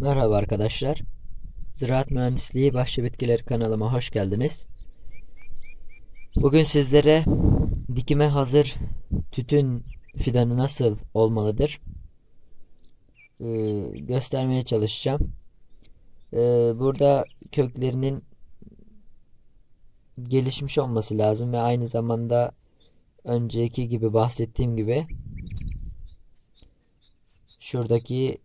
Merhaba arkadaşlar. Ziraat Mühendisliği Bahçe Bitkileri kanalıma hoş geldiniz. Bugün sizlere dikime hazır tütün fidanı nasıl olmalıdır ee, göstermeye çalışacağım. Ee, burada köklerinin gelişmiş olması lazım ve aynı zamanda önceki gibi bahsettiğim gibi şuradaki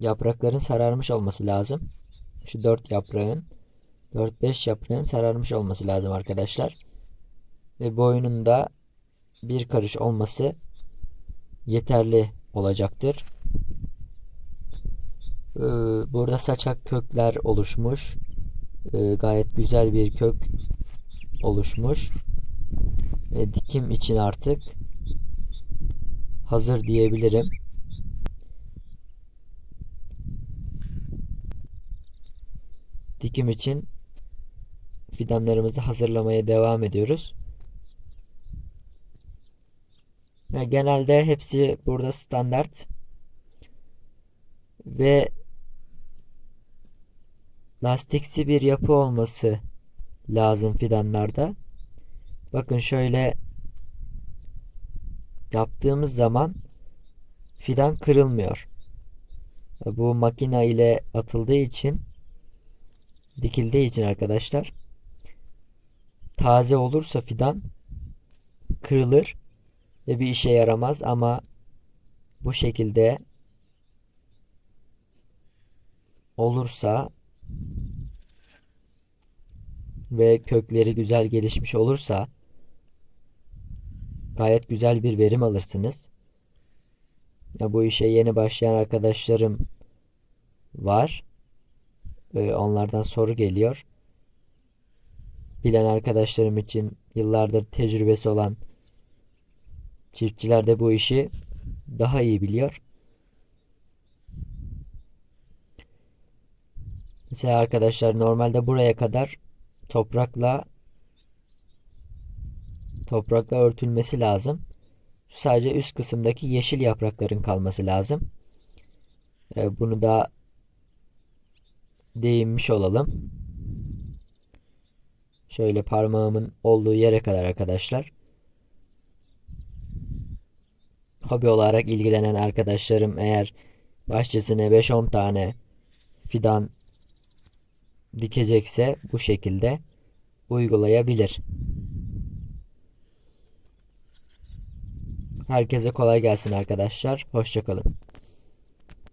yaprakların sararmış olması lazım. Şu 4 yaprağın 4-5 yaprağın sararmış olması lazım arkadaşlar. Ve boyunun bir karış olması yeterli olacaktır. Ee, burada saçak kökler oluşmuş. Ee, gayet güzel bir kök oluşmuş. Dikim için artık hazır diyebilirim. Dikim için fidanlarımızı hazırlamaya devam ediyoruz. Ve genelde hepsi burada standart ve lastikli bir yapı olması lazım fidanlarda. Bakın şöyle yaptığımız zaman fidan kırılmıyor. Bu makina ile atıldığı için dikildiği için arkadaşlar taze olursa fidan kırılır ve bir işe yaramaz ama bu şekilde olursa ve kökleri güzel gelişmiş olursa gayet güzel bir verim alırsınız. Ya bu işe yeni başlayan arkadaşlarım var. Ee, onlardan soru geliyor. Bilen arkadaşlarım için yıllardır tecrübesi olan çiftçiler de bu işi daha iyi biliyor. Mesela arkadaşlar normalde buraya kadar toprakla toprakla örtülmesi lazım. Sadece üst kısımdaki yeşil yaprakların kalması lazım. Ee, bunu da değinmiş olalım. Şöyle parmağımın olduğu yere kadar arkadaşlar. Hobi olarak ilgilenen arkadaşlarım eğer bahçesine 5-10 tane fidan dikecekse bu şekilde uygulayabilir. Herkese kolay gelsin arkadaşlar. Hoşçakalın.